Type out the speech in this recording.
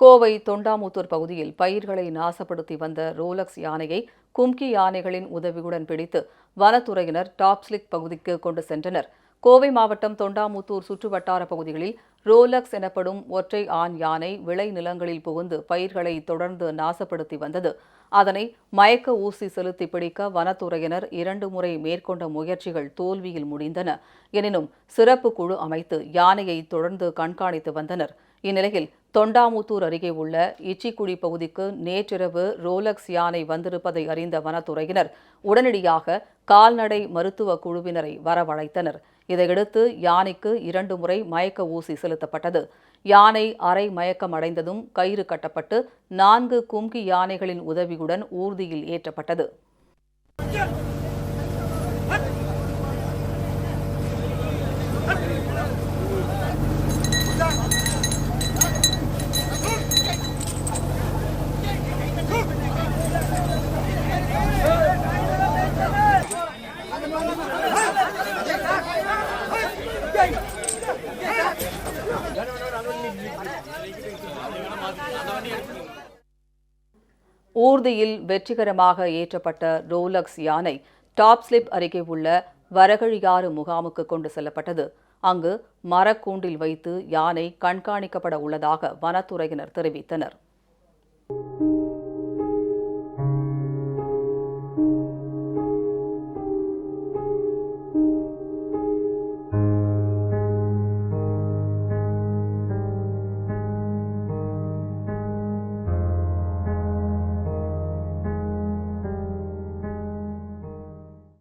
கோவை தொண்டாமுத்தூர் பகுதியில் பயிர்களை நாசப்படுத்தி வந்த ரோலக்ஸ் யானையை கும்கி யானைகளின் உதவியுடன் பிடித்து வனத்துறையினர் டாப்ஸ்லிக் பகுதிக்கு கொண்டு சென்றனர். கோவை மாவட்டம் தொண்டாமுத்தூர் சுற்றுவட்டார பகுதிகளில் ரோலக்ஸ் எனப்படும் ஒற்றை ஆண் யானை விளை நிலங்களில் புகுந்து பயிர்களை தொடர்ந்து நாசப்படுத்தி வந்தது. அதனை மயக்க ஊசி செலுத்தி பிடிக்க வனத்துறையினர் இரண்டு முறை மேற்கொண்ட முயற்சிகள் தோல்வியில் முடிந்தன. எனினும் சிறப்பு குழு அமைத்து யானையை தொடர்ந்து கண்காணித்து வந்தனர். இந்நிலையில் தொண்டாமுத்தூர் அருகே உள்ள இச்சிக்குடி பகுதிக்கு நேற்றிரவு ரோலக்ஸ் யானை வந்திருப்பதை அறிந்த வனத்துறையினர் உடனடியாக கால்நடை மருத்துவ குழுவினரை வரவழைத்தனர். இதையடுத்து யானைக்கு இரண்டு முறை மயக்க ஊசி செலுத்தப்பட்டது. யானை அரை மயக்கம் அடைந்ததும் கயிறு கட்டப்பட்டு நான்கு கும்கி யானைகளின் உதவியுடன் ஊர்தியில் ஏற்றப்பட்டது. ஊர்தியில் வெற்றிகரமாக ஏற்றப்பட்ட ரோலக்ஸ் யானை டாப் ஸ்லிப் அருகே உள்ள வரகழியாறு முகாமுக்கு கொண்டு செல்லப்பட்டது. அங்கு மரக்கூண்டில் வைத்து யானை கண்காணிக்கப்பட உள்ளதாக வனத்துறையினர் தெரிவித்தனர்.